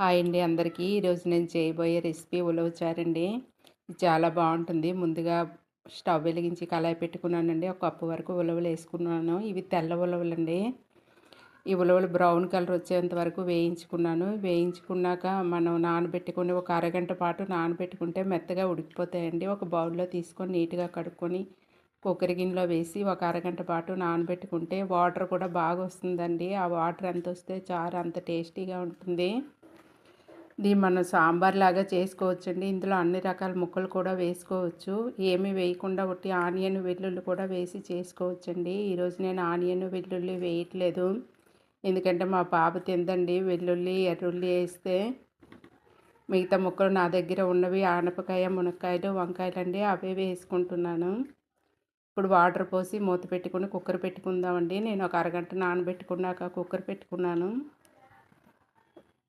Hi అండి అందరికీ. ఈరోజు నేను చేయబోయే రెసిపీ ఉలవచారండి. చాలా బాగుంటుంది. ముందుగా స్టవ్ వెలిగించి కళాయి పెట్టుకున్నానండి. ఒక కప్పు వరకు ఉలవలు వేసుకున్నాను. ఇవి తెల్ల ఉలవలండి. ఈ ఉలవలు బ్రౌన్ కలర్ వచ్చేంత వరకు వేయించుకున్నాను. వేయించుకున్నాక మనం నానబెట్టుకొని ఒక అరగంట పాటు నానబెట్టుకుంటే మెత్తగా ఉడికిపోతాయండి. ఒక బౌల్లో తీసుకొని నీట్గా కడుక్కొని కుక్కర్ గిన్నెలో వేసి ఒక అరగంట పాటు నానబెట్టుకుంటే వాటర్ కూడా బాగా వస్తుందండి. ఆ వాటర్ ఎంత వస్తే చారు అంత టేస్టీగా ఉంటుంది. దీన్ని మనం సాంబార్ లాగా చేసుకోవచ్చండి. ఇందులో అన్ని రకాల ముక్కలు కూడా వేసుకోవచ్చు. ఏమీ వేయకుండా ఒకటి ఆనియన్ వెల్లుల్లి కూడా వేసి చేసుకోవచ్చండి. ఈరోజు నేను ఆనియన్ వెల్లుల్లి వేయట్లేదు. ఎందుకంటే మా పాప తిందండి. వెల్లుల్లి ఎర్రుల్లి వేస్తే మిగతా ముక్కలు నా దగ్గర ఉన్నవి ఆనపకాయ మునక్కాయలు వంకాయలు అండి అవే వేసుకుంటున్నాను. ఇప్పుడు వాటర్ పోసి మూత పెట్టుకుని కుక్కర్ పెట్టుకుందామండి. నేను ఒక అరగంట నానబెట్టుకున్నాక కుక్కర్ పెట్టుకున్నాను.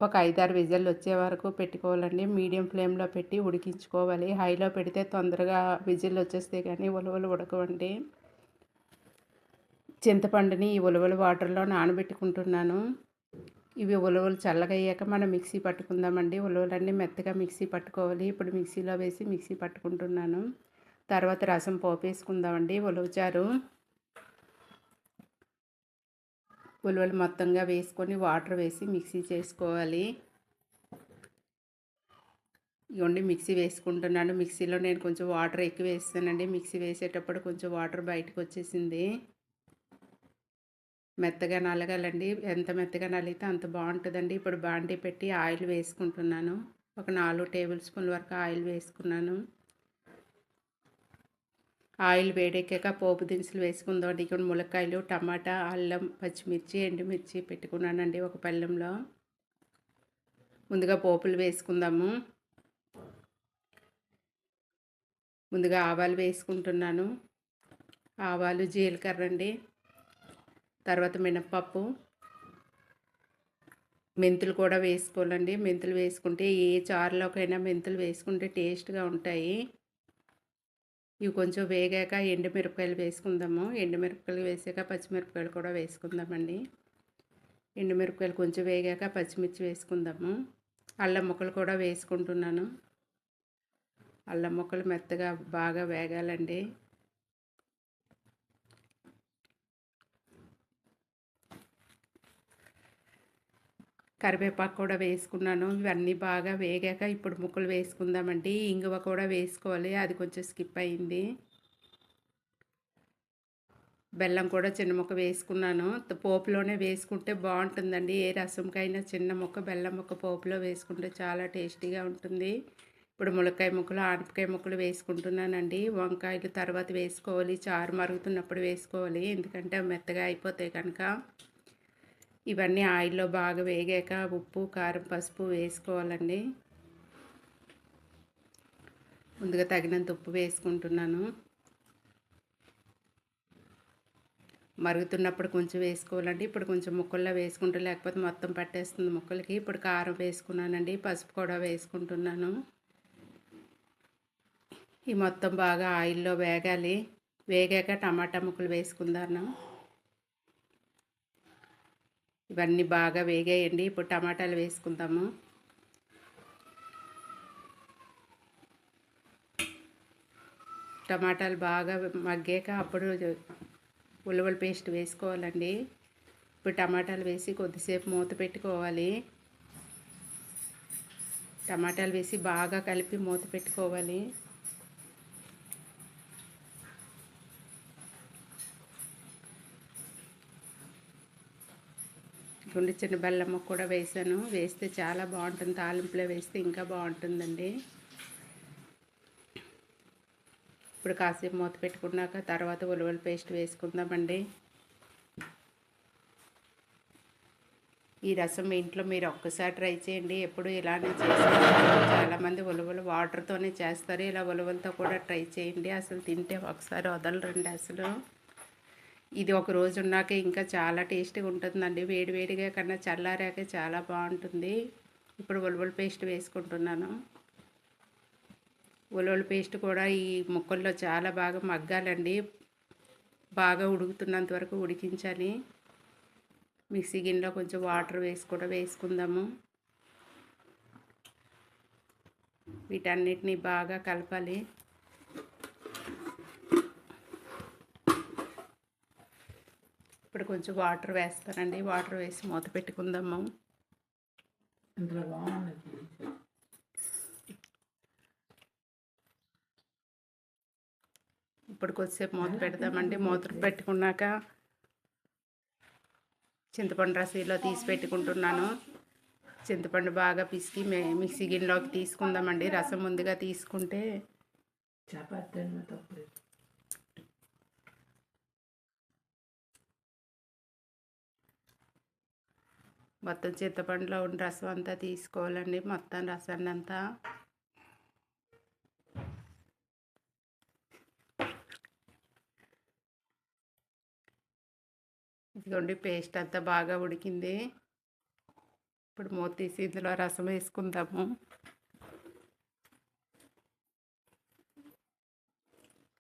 ఒక ఐదారు విజిల్ వచ్చే వరకు పెట్టుకోవాలండి. మీడియం ఫ్లేమ్లో పెట్టి ఉడికించుకోవాలి. హైలో పెడితే తొందరగా విజిల్ వచ్చేస్తే కానీ ఉలవలు ఉడకవండి. చింతపండుని ఈ ఉలవలు వాటర్లో నానబెట్టుకుంటున్నాను. ఇవి ఉలవలు చల్లగయ్యాక మనం మిక్సీ పట్టుకుందామండి. ఉలవలన్నీ మెత్తగా మిక్సీ పట్టుకోవాలి. ఇప్పుడు మిక్సీలో వేసి మిక్సీ పట్టుకుంటున్నాను. తర్వాత రసం పోపేసుకుందామండి. ఉలవచారు ఉలవలు మొత్తంగా వేసుకొని వాటర్ వేసి మిక్సీ చేసుకోవాలి. ఇవ్వండి మిక్సీ వేసుకుంటున్నాను. మిక్సీలో నేను కొంచెం వాటర్ ఎక్కువ వేస్తానండి. మిక్సీ వేసేటప్పుడు కొంచెం వాటర్ బయటకు వచ్చేసింది. మెత్తగా నలగాలండి. ఎంత మెత్తగా నలిగితే అంత బాగుంటుందండి. ఇప్పుడు బాండీ పెట్టి ఆయిల్ వేసుకుంటున్నాను. ఒక నాలుగు టేబుల్ స్పూన్ వరకు ఆయిల్ వేసుకున్నాను. ఆయిల్ వేడెక్కాక పోపు దినుసులు వేసుకుందాం ఇక్కడ ములక్కాయలు టమాటా అల్లం పచ్చిమిర్చి ఎండుమిర్చి పెట్టుకున్నానండి ఒక పళ్ళెంలో. ముందుగా పోపులు వేసుకుందాము. ముందుగా ఆవాలు వేసుకుంటున్నాను. ఆవాలు జీలకర్ర అండి. తర్వాత మినప్పప్పు. మెంతులు కూడా వేసుకోవాలండి. మెంతులు వేసుకుంటే ఏ చారులోకైనా మెంతులు వేసుకుంటే టేస్ట్గా ఉంటాయి. ఇవి కొంచెం వేగాక ఎండుమిరపకాయలు వేసుకుందాము. ఎండుమిరపకాయలు వేసాక పచ్చిమిరపకాయలు కూడా వేసుకుందామండి. ఎండుమిరపకాయలు కొంచెం వేగాక పచ్చిమిర్చి వేసుకుందాము. అల్లం ముక్కలు కూడా వేసుకుంటున్నాను. అల్లం ముక్కలు మెత్తగా బాగా వేగాలండి. కరివేపాకు కూడా వేసుకున్నాను. ఇవన్నీ బాగా వేగాక ఇప్పుడు ముక్కలు వేసుకుందామండి. ఇంగువ కూడా వేసుకోవాలి. అది కొంచెం స్కిప్ అయింది. బెల్లం కూడా చిన్న ముక్క వేసుకున్నాను. పోపులోనే వేసుకుంటే బాగుంటుందండి. ఏ రసంకైనా చిన్న ముక్క బెల్లం ముక్క పోపులో వేసుకుంటే చాలా టేస్టీగా ఉంటుంది. ఇప్పుడు ములక్కాయ ముక్కలు ఆనపకాయ ముక్కలు వేసుకుంటున్నానండి. వంకాయలు తర్వాత వేసుకోవాలి. చారు మరుగుతున్నప్పుడు వేసుకోవాలి. ఎందుకంటే మెత్తగా అయిపోతాయి కనుక. ఇవన్నీ ఆయిల్లో బాగా వేగాక ఉప్పు కారం పసుపు వేసుకోవాలండి. ముందుగా తగినంత ఉప్పు వేసుకుంటున్నాను. మరుగుతున్నప్పుడు కొంచెం వేసుకోవాలండి. ఇప్పుడు కొంచెం ముక్కల్లో వేసుకుంటే లేకపోతే మొత్తం పట్టేస్తుంది ముక్కలకి. ఇప్పుడు కారం వేసుకున్నానండి. పసుపు కూడా వేసుకుంటున్నాను. ఈ మొత్తం బాగా ఆయిల్లో వేగాలి. వేగాక టమాటా ముక్కలు వేసుకుందాను. ఇవన్నీ బాగా వేగాయండి. ఇప్పుడు టమాటాలు వేసుకుందాము. టమాటాలు బాగా మగ్గాక అప్పుడు ఉల్లవల పేస్ట్ వేసుకోవాలండి. ఇప్పుడు టమాటాలు వేసి కొద్దిసేపు మూత పెట్టుకోవాలి. టమాటాలు వేసి బాగా కలిపి మూత పెట్టుకోవాలి. గుండె చిన్న బెల్లమ్మ కూడా వేసాను. వేస్తే చాలా బాగుంటుంది. తాలింపులో వేస్తే ఇంకా బాగుంటుందండి. ఇప్పుడు కాసేపు మూత పెట్టుకున్నాక తర్వాత ఉలవల పేస్ట్ వేసుకుందామండి. ఈ రసం ఇంట్లో మీరు ఒక్కసారి ట్రై చేయండి. ఎప్పుడు ఇలానే చేస్తారు. చాలామంది ఉలవలు వాటర్తోనే చేస్తారు. ఇలా ఉలవలతో కూడా ట్రై చేయండి. అసలు తింటే ఒకసారి వదలరండి అసలు. ఇది ఒక రోజు ఉన్నాక ఇంకా చాలా టేస్టీగా ఉంటుందండి. వేడివేడిగా కన్నా చల్లారాక చాలా బాగుంటుంది. ఇప్పుడు ఉలవల పేస్ట్ వేసుకుంటున్నాను. ఉలవల పేస్ట్ కూడా ఈ ముక్కల్లో చాలా బాగా మగ్గాలండి. బాగా ఉడుకుతున్నంత వరకు ఉడికించాలి. మిక్సీ గిన్నెలో కొంచెం వాటర్ వేసి కూడా వేసుకుందాము. వీటన్నిటిని బాగా కలపాలి. కొంచెం వాటర్ వేస్తానండి. వాటర్ వేసి మూత పెట్టుకుందాము. ఇప్పుడు కొద్దిసేపు మూత పెడదామండి మూత పెట్టుకున్నాక చింతపండు రసంలో తీసి పెట్టుకుంటున్నాను. చింతపండు బాగా పిసికి మే- మిక్సీ గిన్నెలోకి తీసుకుందామండి. రసం ముందుగా తీసుకుంటే చపాతీ మొత్తం చింతపండులో ఉన్న రసం అంతా తీసుకోవాలండి మొత్తం రసాన్ని అంతా. ఇదిగోండి పేస్ట్ అంతా బాగా ఉడికింది. ఇప్పుడు మూత తీసి ఇందులో రసం వేసుకుందాము.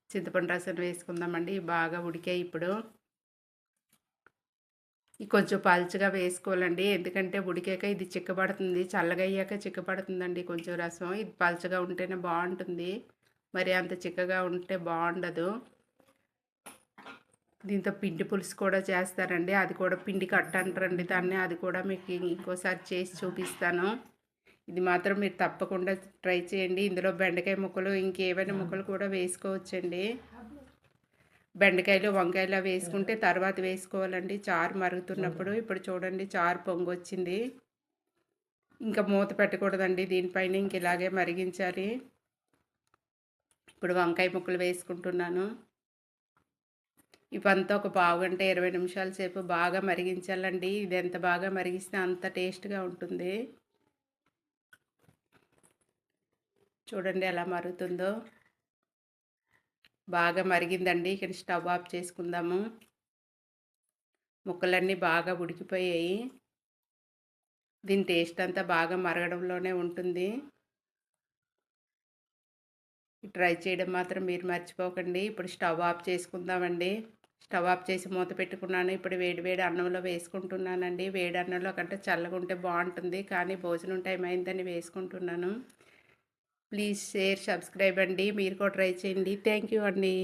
చింతపండు రసం వేసుకుందామండి బాగా ఉడికాయి ఇప్పుడు. కొంచెం పలుచగా వేసుకోవాలండి. ఎందుకంటే ఉడికాక ఇది చిక్కబడుతుంది. చల్లగా అయ్యాక చిక్కబడుతుందండి కొంచెం రసం. ఇది పల్చగా ఉంటేనే బాగుంటుంది. మరి అంత చిక్కగా ఉంటే బాగుండదు. దీంతో పిండి పులుసు కూడా చేస్తారండి. అది కూడా పిండి కట్ట అంటారండి దాన్ని. అది కూడా మీకు ఇంకోసారి చేసి చూపిస్తాను. ఇది మాత్రం మీరు తప్పకుండా ట్రై చేయండి. ఇందులో బెండకాయ ముక్కలు ఇంకేమైనా ముక్కలు కూడా వేసుకోవచ్చండి. బెండకాయలు వంకాయలు అవి వేసుకుంటే తర్వాత వేసుకోవాలండి. చారు మరుగుతున్నప్పుడు ఇప్పుడు చూడండి చారు పొంగు వచ్చింది ఇంకా మూత పెట్టకూడదండి దీనిపైన ఇంక ఇలాగే మరిగించాలి. ఇప్పుడు వంకాయ ముక్కలు వేసుకుంటున్నాను. ఇవంతా ఒక పావు గంట ఇరవై నిమిషాల సేపు బాగా మరిగించాలండి. ఇది ఎంత బాగా మరిగిస్తే అంత టేస్ట్గా ఉంటుంది. చూడండి ఎలా మరుగుతుందో. బాగా మరిగిందండి. ఇక్కడ స్టవ్ ఆఫ్ చేసుకుందాము. ముక్కలన్నీ బాగా ఉడికిపోయాయి. దీని టేస్ట్ అంతా బాగా మరగడంలోనే ఉంటుంది. ట్రై చేయడం మాత్రం మీరు మర్చిపోకండి. ఇప్పుడు స్టవ్ ఆఫ్ చేసుకుందామండి. స్టవ్ ఆఫ్ చేసి మూత పెట్టుకున్నాను. ఇప్పుడు వేడి వేడి అన్నంలో వేసుకుంటున్నానండి. వేడి అన్నంలో కంటే చల్లగా ఉంటే బాగుంటుంది. కానీ భోజనం టైం అయిందని వేసుకుంటున్నాను. ప్లీజ్ షేర్ సబ్స్క్రైబ్ అండి. మీరు కూడా ట్రై చేయండి. థ్యాంక్ యూ అండి.